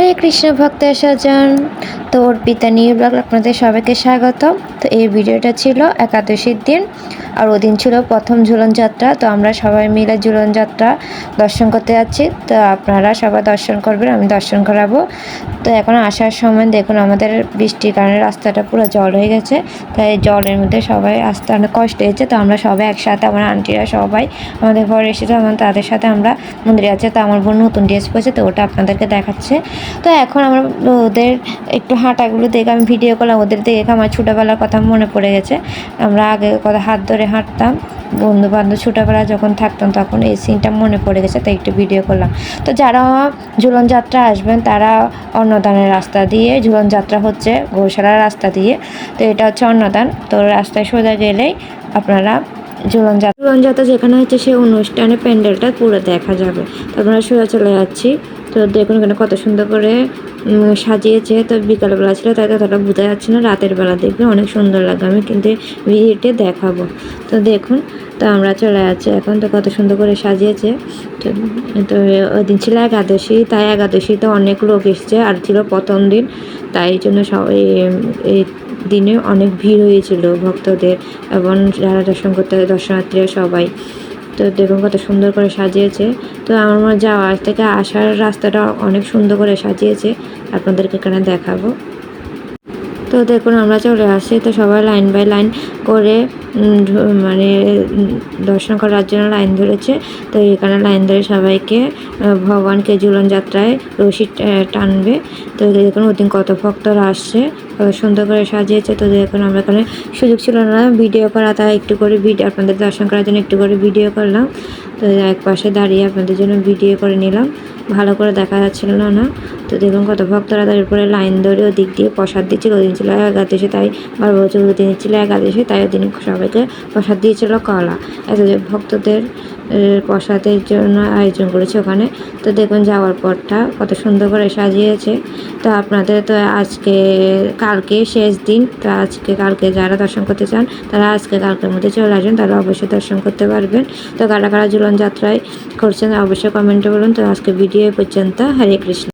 হরে কৃষ্ণ ভক্ত সজন তো Arpita new blog আপনাদের সবাইকে স্বাগত। তো এই ভিডিওটা ছিল একাদশীর দিন, আর ওদিন ছিল প্রথম ঝুলন যাত্রা, তো আমরা সবাই মিলে ঝুলন যাত্রা দর্শন করতে যাচ্ছি। তো আপনারা সবাই দর্শন করবেন, আমি দর্শন করাবো। তো এখন আসার সময় দেখুন, আমাদের বৃষ্টির কারণে রাস্তাটা পুরো জল হয়ে গেছে, তাই জলের মধ্যে সবাই আসতে অনেক কষ্ট হয়েছে। তো আমরা সবাই একসাথে, আমার আন্টিরা সবাই আমাদের ঘরে এসেছে এবং তাদের সাথে আমরা মন্দিরে আছে তো আমার বোন নতুন ড্রেস পরেছে, তো ওটা আপনাদেরকে দেখাচ্ছে। তো এখন আমরা ওদের একটু হাঁটাগুলো দেখে আমি ভিডিও করলাম ওদের দেখে আমার ছোটোবেলার কথা মনে পড়ে গেছে। আমরা আগে কথা হাত ধরে হাঁটতাম বন্ধু বান্ধব ছোটোবেলা যখন থাকতাম তখন এই সিনটা মনে পড়ে গেছে, তাই একটু ভিডিও করলাম তো যারা ঝুলন যাত্রা আসবেন, তারা অন্নদানের রাস্তা দিয়ে, ঝুলন যাত্রা হচ্ছে গৌশালার রাস্তা দিয়ে, তো এটা হচ্ছে অন্নদান। তো রাস্তায় সোজা গেলেই আপনারা ঝুলন যাত্রা ঝুলন যাত্রা যেখানে হচ্ছে সেই অনুষ্ঠানে প্যান্ডেলটা পুরো দেখা যাবে। তো আমরা সোজা চলে যাচ্ছি। তো দেখুন এখানে কত সুন্দর করে সাজিয়েছে। তো বিকালবেলা ছিল, তাই ততটা বোঝা যাচ্ছে না, রাতের বেলা দেখবে অনেক সুন্দর লাগে আমি কিন্তু ভিডিওতে দেখাবো। তো দেখুন, তো আমরা চলে যাচ্ছি এখন। তো কত সুন্দর করে সাজিয়েছে। তো তো ওই দিন ছিল একাদশী, তাই একাদশীতে অনেক লোক এসছে, আর ছিল প্রথম দিন। তাই জন্য সবাই এই দিনে অনেক ভিড় হয়েছিল ভক্তদের এবং যারা দর্শন করতে, দর্শনার্থীরা সবাই। তো দেখুন কত সুন্দর করে সাজিয়েছে। তো আমার যাওয়ার থেকে আসার রাস্তাটা অনেক সুন্দর করে সাজিয়েছে। আপনাদেরকে এখানে দেখাবো। তো দেখুন, আমরা চলে আসি তো সবাই লাইন বাই লাইন করে মানে দর্শন করার জন্য লাইন ধরেছে। তো এখানে লাইন ধরে সবাইকে ভগবানকে ঝুলন যাত্রায় রশি টানবে। তো দেখুন ওদিন কত ভক্তরা আসছে সুন্দর করে সাজিয়েছে। তো দেখুন আমরা এখানে সুযোগ ছিল না ভিডিও করা, তাই একটু করে ভিডিও আপনাদের দর্শন করার জন্য একটু করে ভিডিও করলাম। তো এক পাশে দাঁড়িয়ে আপনাদের জন্য ভিডিও করে নিলাম। ভালো করে দেখা যাচ্ছিল না তো দেখুন কত ভক্তরা তার উপরে লাইন ধরে ওদিক দিয়ে প্রসাদ দিচ্ছিল। ওদিন ছিল একাদশী, তাই বারো বছর ওদিন ছিল একাদশী, তাই ওদিন সবাইকে প্রসাদ দিয়েছিল কলা। এত ভক্তদের প্রসাদের জন্য আয়োজন করেছে ওখানে। তো দেখুন যাওয়ার পরটা কত সুন্দর করে সাজিয়েছে। তো আপনাদের তো আজকে, কালকে শেষ দিন। তো আজকে, কালকে যারা দর্শন করতে চান, তারা আজকে, কালকের মধ্যে চলে আসবেন। তারা অবশ্যই দর্শন করতে পারবেন। তো কারা কারা ঝুলন যাত্রায় করছেন, অবশ্যই কমেন্টে বলুন। তো আজকে ভিডিও পর্যন্ত। হরে কৃষ্ণ।